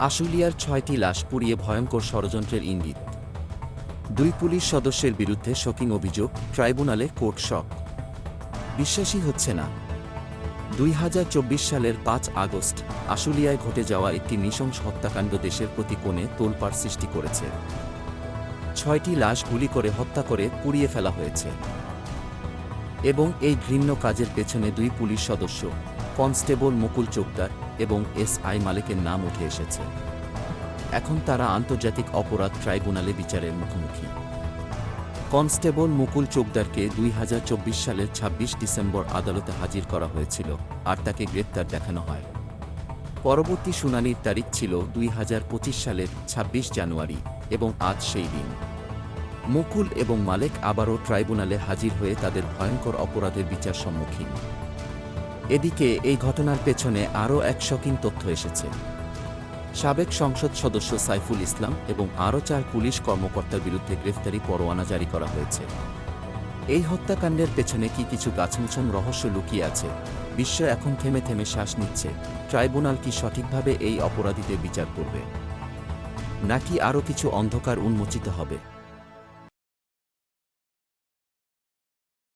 আশুলিয়ার ছয়টি লাশ পুড়িয়ে ভয়ঙ্কর ষড়যন্ত্রের ইঙ্গিত। দুই পুলিশ সদস্যের বিরুদ্ধে শোকিং অভিযোগ, ট্রাইব্যুনালে কোর্ট শক। বিশ্বাসই হচ্ছে না। দুই হাজার চব্বিশ সালের পাঁচ আগস্ট, আশুলিয়ায় ঘটে যাওয়া একটি নৃশংস হত্যাকাণ্ড দেশের প্রতি কোণে তোলপাড় সৃষ্টি করেছে। ছয়টি লাশ গুলি করে হত্যা করে পুড়িয়ে ফেলা হয়েছে। এবং এই ঘৃণ্য কাজের পেছনে দুই পুলিশ সদস্য। কনস্টেবল মুকুল চোপদার এবং এস আই মালিকের নাম উঠে এসেছে। এখন তারা আন্তর্জাতিক অপরাধ ট্রাইব্যুনালে বিচারের মুখোমুখি। কনস্টেবল মুকুল চোপদারকে দুই হাজার চব্বিশ সালের ২৬ ডিসেম্বর আদালতে হাজির করা হয়েছিল আর তাকে গ্রেপ্তার দেখানো হয়। পরবর্তী শুনানির তারিখ ছিল দুই হাজার পঁচিশ সালের ২৬ জানুয়ারি এবং আজ সেই দিন। মুকুল এবং মালেক আবারও ট্রাইব্যুনালে হাজির হয়ে তাদের ভয়ঙ্কর অপরাধের বিচার সম্মুখীন। এদিকে এই ঘটনার পেছনে আরও এক শকিং তথ্য এসেছে। সাবেক সংসদ সদস্য সাইফুল ইসলাম এবং আরও চার পুলিশ কর্মকর্তার বিরুদ্ধে গ্রেফতারি পরোয়ানা জারি করা হয়েছে। এই হত্যাকাণ্ডের পেছনে কি কিছু গাছমুছন রহস্য লুকিয়ে আছে? বিশ্ব এখন থেমে থেমে শ্বাস নিচ্ছে। ট্রাইব্যুনাল কি সঠিকভাবে এই অপরাধীদের বিচার করবে? নাকি আরও কিছু অন্ধকার উন্মোচিত হবে?